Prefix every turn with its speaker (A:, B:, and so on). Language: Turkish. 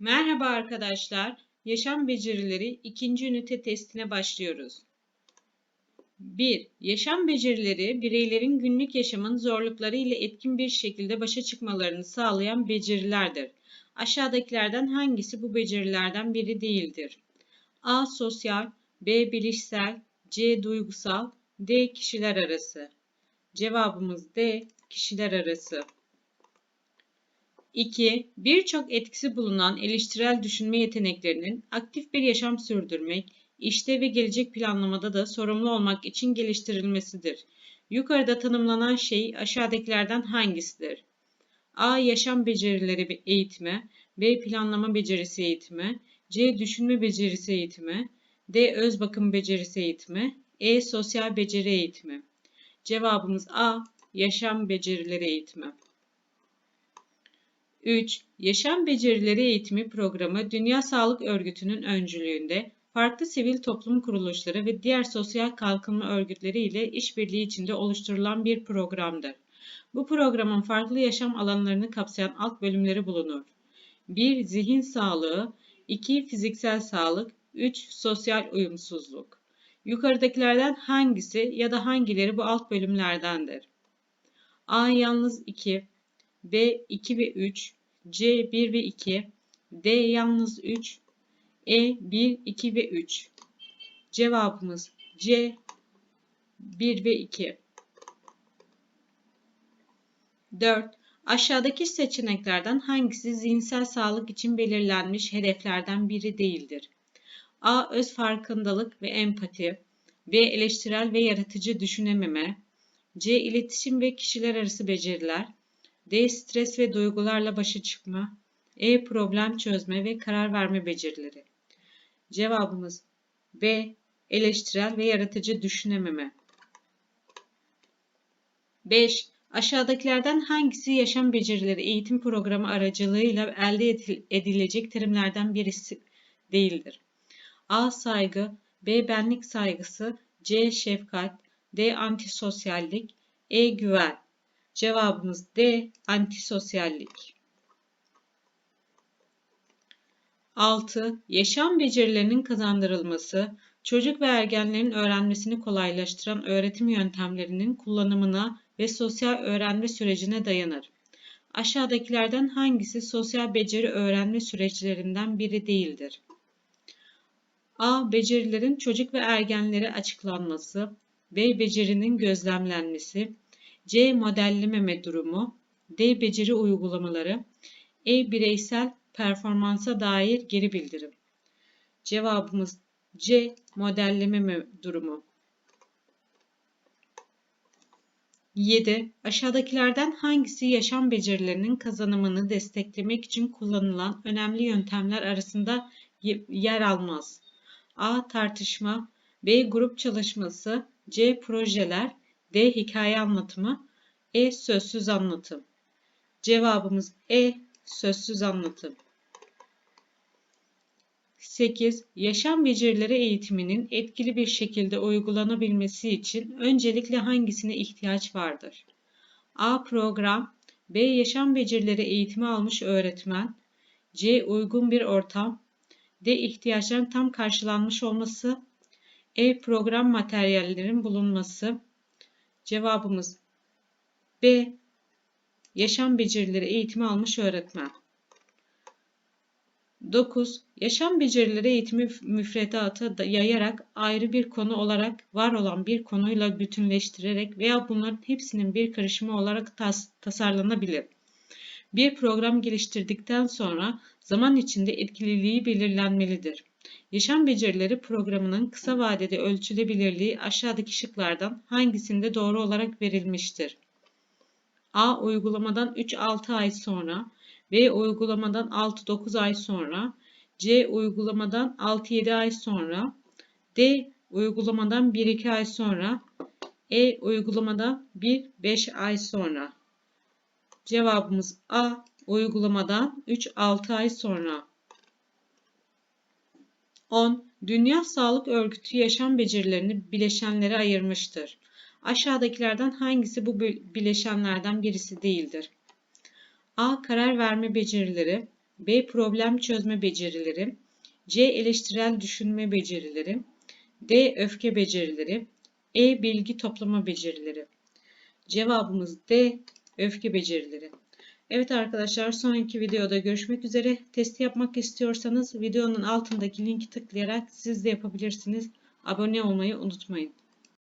A: Merhaba arkadaşlar. Yaşam becerileri ikinci ünite testine başlıyoruz. 1. Yaşam becerileri bireylerin günlük yaşamın zorlukları ile etkin bir şekilde başa çıkmalarını sağlayan becerilerdir. Aşağıdakilerden hangisi bu becerilerden biri değildir? A. Sosyal B. Bilişsel C. Duygusal D. Kişiler arası Cevabımız D. Kişiler arası. 2. Birçok etkisi bulunan eleştirel düşünme yeteneklerinin aktif bir yaşam sürdürmek, işte ve gelecek planlamada da sorumlu olmak için geliştirilmesidir. Yukarıda tanımlanan şey aşağıdakilerden hangisidir? A. Yaşam becerileri eğitimi B. Planlama becerisi eğitimi C. Düşünme becerisi eğitimi D. Öz bakım becerisi eğitimi E. Sosyal beceri eğitimi Cevabımız A. Yaşam becerileri eğitimi. 3. Yaşam Becerileri Eğitimi Programı Dünya Sağlık Örgütü'nün öncülüğünde farklı sivil toplum kuruluşları ve diğer sosyal kalkınma örgütleri ile işbirliği içinde oluşturulan bir programdır. Bu programın farklı yaşam alanlarını kapsayan alt bölümleri bulunur. 1. Zihin sağlığı 2. Fiziksel sağlık 3. Sosyal uyumsuzluk Yukarıdakilerden hangisi ya da hangileri bu alt bölümlerdendir? A yalnız 2, B 2 ve 3, C 1 ve 2, D yalnız 3, E 1, 2 ve 3. Cevabımız C 1 ve 2. 4. Aşağıdaki seçeneklerden hangisi zihinsel sağlık için belirlenmiş hedeflerden biri değildir? A. Öz farkındalık ve empati. B. Eleştirel ve yaratıcı düşünememe. C. İletişim ve kişiler arası beceriler. D. Stres ve duygularla başa çıkma. E. Problem çözme ve karar verme becerileri. Cevabımız B. Eleştirel ve yaratıcı düşünememe. 5. Aşağıdakilerden hangisi yaşam becerileri eğitim programı aracılığıyla elde edilecek terimlerden birisi değildir? A. Saygı B. Benlik saygısı C. Şefkat D. Antisosyallik E. Güven Cevabımız D. Antisosyallik. 6. Yaşam becerilerinin kazandırılması, çocuk ve ergenlerin öğrenmesini kolaylaştıran öğretim yöntemlerinin kullanımına ve sosyal öğrenme sürecine dayanır. Aşağıdakilerden hangisi sosyal beceri öğrenme süreçlerinden biri değildir? A. Becerilerin çocuk ve ergenlere açıklanması. B. Becerinin gözlemlenmesi. C. Modellememe durumu. D. Beceri uygulamaları. E. Bireysel performansa dair geri bildirim. Cevabımız C. Modellememe durumu. 7. Aşağıdakilerden hangisi yaşam becerilerinin kazanımını desteklemek için kullanılan önemli yöntemler arasında yer almaz? A. Tartışma B. Grup çalışması C. Projeler D. Hikaye anlatımı E. Sözsüz anlatım Cevabımız E. Sözsüz anlatım 8. Yaşam becerileri eğitiminin etkili bir şekilde uygulanabilmesi için öncelikle hangisine ihtiyaç vardır? A. Program B. Yaşam becerileri eğitimi almış öğretmen C. Uygun bir ortam D. ihtiyaçların tam karşılanmış olması. E. Program materyallerin bulunması. Cevabımız B. Yaşam becerileri eğitimi almış öğretmen. 9. Yaşam becerileri eğitimi müfredatı yayarak ayrı bir konu olarak var olan bir konuyla bütünleştirerek veya bunların hepsinin bir karışımı olarak tas tasarlanabilir. Bir program geliştirdikten sonra zaman içinde etkililiği belirlenmelidir. Yaşam becerileri programının kısa vadede ölçülebilirliği aşağıdaki şıklardan hangisinde doğru olarak verilmiştir? A. Uygulamadan 3-6 ay sonra B. Uygulamadan 6-9 ay sonra C. Uygulamadan 6-7 ay sonra D. Uygulamadan 1-2 ay sonra E. Uygulamadan 1-5 ay sonra Cevabımız A. Uygulamadan 3-6 ay sonra. 10. Dünya Sağlık Örgütü yaşam becerilerini bileşenlere ayırmıştır. Aşağıdakilerden hangisi bu bileşenlerden birisi değildir? A. Karar verme becerileri B. Problem çözme becerileri C. Eleştirel düşünme becerileri D. Öfke becerileri E. Bilgi toplama becerileri Cevabımız D. Öfke becerileri. Evet arkadaşlar sonraki videoda görüşmek üzere. Testi yapmak istiyorsanız videonun altındaki linki tıklayarak siz de yapabilirsiniz. Abone olmayı unutmayın.